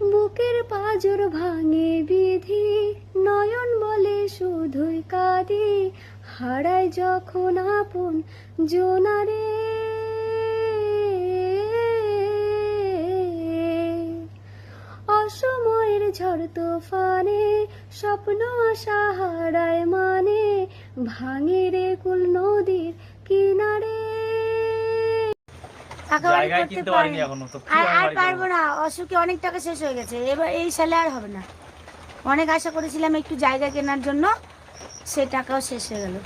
বুকের পাজর ভাঙে বিধি, নয়ন বলে শুধুই কাঁদি, হারায় যখন আপন জোনারে। অসময়ের ঝড় তোফানে, স্বপ্ন আশা হারায় মানে ভাঙে রে কুল নদীর কিনারে। করতে পারিনি এখনও তো আর আর পারব না অসুখে অনেক টাকা শেষ হয়ে গেছে। এবার এই সালে আর হবে না। অনেক আশা করেছিলাম একটু জায়গা কেনার জন্য সে টাকাও শেষ হয়ে গেল।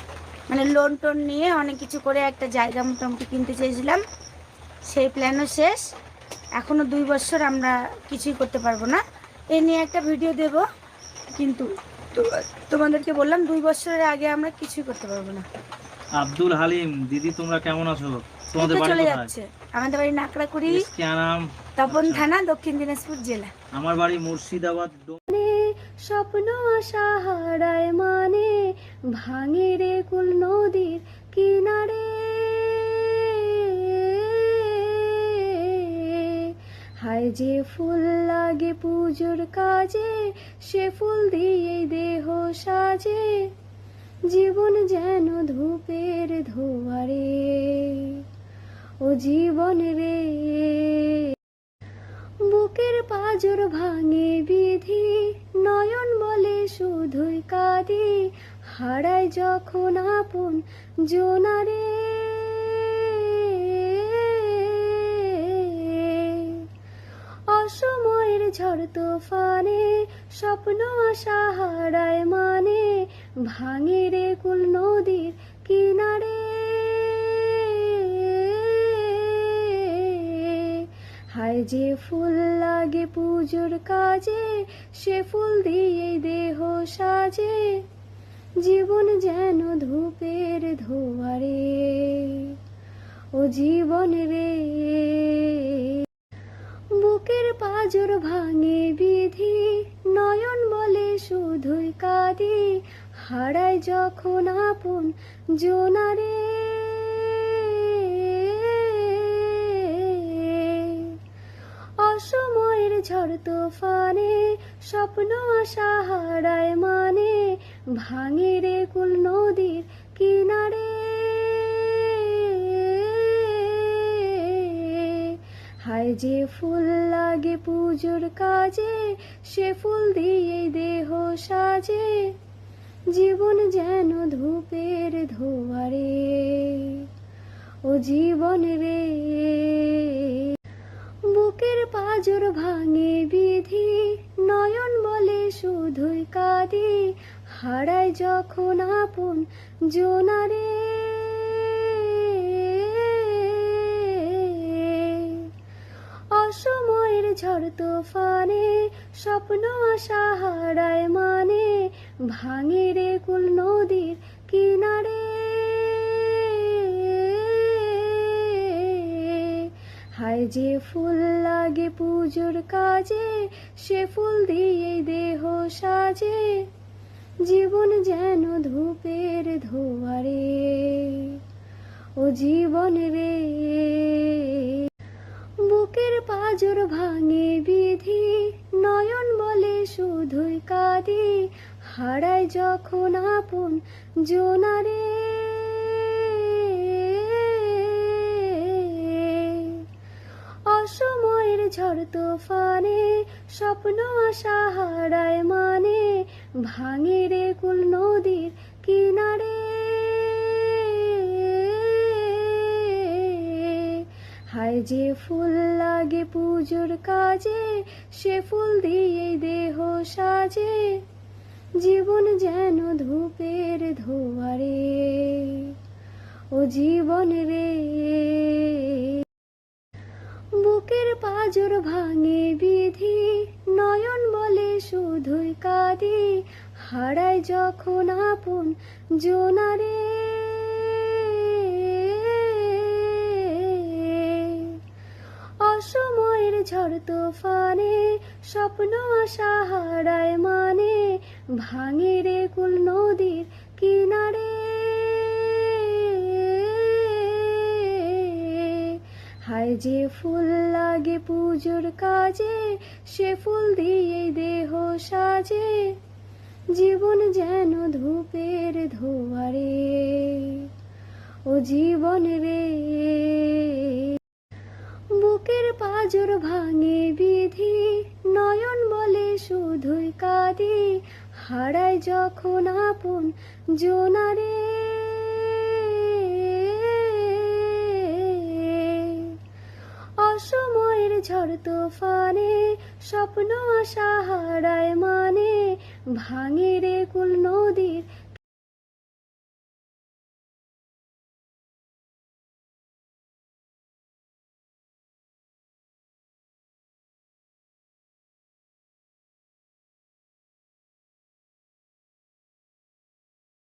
মানে লোন টোন নিয়ে অনেক কিছু করে একটা জায়গা মোটামুটি কিনতে চেয়েছিলাম। সেই প্ল্যানও শেষ। এখনও দুই বছর আমরা কিছুই করতে পারব না। এ নিয়ে একটা ভিডিও দেব। কিন্তু তোমাদেরকে বললাম দুই বছরের আগে আমরা কিছুই করতে পারব না। আব্দুল হালিম দিদি তোমরা কেমন আছো? তোমাদের বাড়ি কোথায়? আমাদের বাড়ি নাকড়াকুড়ি ক্যানাম তপন আচ্ছা। থানা দক্ষিণ দিনাজপুর জেলা। আমার বাড়ি মুর্শিদাবাদ ডো- স্বপ্ন আশা হারায় মানে ভাঙে রে কুল নদীর কিনারে। হায় যে ফুল লাগে পুজোর কাজে সে ফুল দিয়ে দেহ সাজে। জীবন যেন ধূপের ধোয়ারে, ও জীবন রে। বুকের পাজর ভাঙে বিধি, নয়ন বলে শুধুই কাঁদি, হারায় যখন আপন জোনারে। অসময়ের ঝড় তোফানে, স্বপ্ন আশা হারায় মানে ভাঙে রে কুল নদীর কিনারে। হায় যে ফুল লাগে পুজোর কাজে, সে ফুল দিয়ে দেহ সাজে। জীবন যেন ধূপের ধোয়ারে। ও জীবন রে। বুকের পাজর ভাঙে বিধি, নয়ন বলে শুধুই কাঁদি। হারায় যখন আপন জোনারে। অসময়ের ঝড় তোফানে স্বপ্ন আশা হারায় মানে ভাঙে রে কুল নদীর কিনারে। হায় যে ফুল লাগে পুজোর কাজে, সে ফুল দিয়ে দেহ সাজে। জীবন যেন ধূপের ধোয়ারে ও জীবন রে। বুকের পাজর ভাঙে বিধি, নয়ন বলে শুধুই কাঁদি, হারায় যখন আপন জোনারে। অসময়ের ঝড় তোফানে স্বপ্ন আশা হারায় মানে ভাঙে রে কুল নদীর কিনারে। হায় যে ফুল লাগে পুজোর কাজে, সে ফুল দিয়ে দেহ সাজে। জীবন যেন ধূপের ধোয়ারে। ও জীবন রে, বুকের পাজর ভাঙে বিধি, নয়ন বলে শুধুই কাঁদি। হারায় যখন আপন জোনারে। অসময়ের ঝড় তোফানে স্বপ্ন আশা হারায় মানে ভাঙে রে কুল নদীর কিনারে। হায় যে ফুল লাগে পুজোর কাজে, সে ফুল দিয়ে দেহ সাজে। জীবন যেন ধূপের ধোয়ারে, ও জীবন রে। বুকের পাজর ভাঙে বিধি, নয়ন বলে শুধুই কাঁদি, হারায় যখন আপন জোনারে। অসময়ের ঝড় তোফানে, স্বপ্ন আশা হারায় মানে ভাঙে রে কুল নদীর কিনারে। হায় যে ফুল লাগে পুজোর কাজে, সে ফুল দিয়ে দেহ সাজে। জীবন যেন ধূপের ধোয়ারে। ও জীবন রে। বুকের পাজর ভাঙে বিধি, নয়ন বলে শুধুই কাঁদি। হারায় যখন আপন জোনারে। অসময়ের ঝড় তোফানে স্বপ্ন আশা হারায় মানে ভাঙে রে কুল নদীর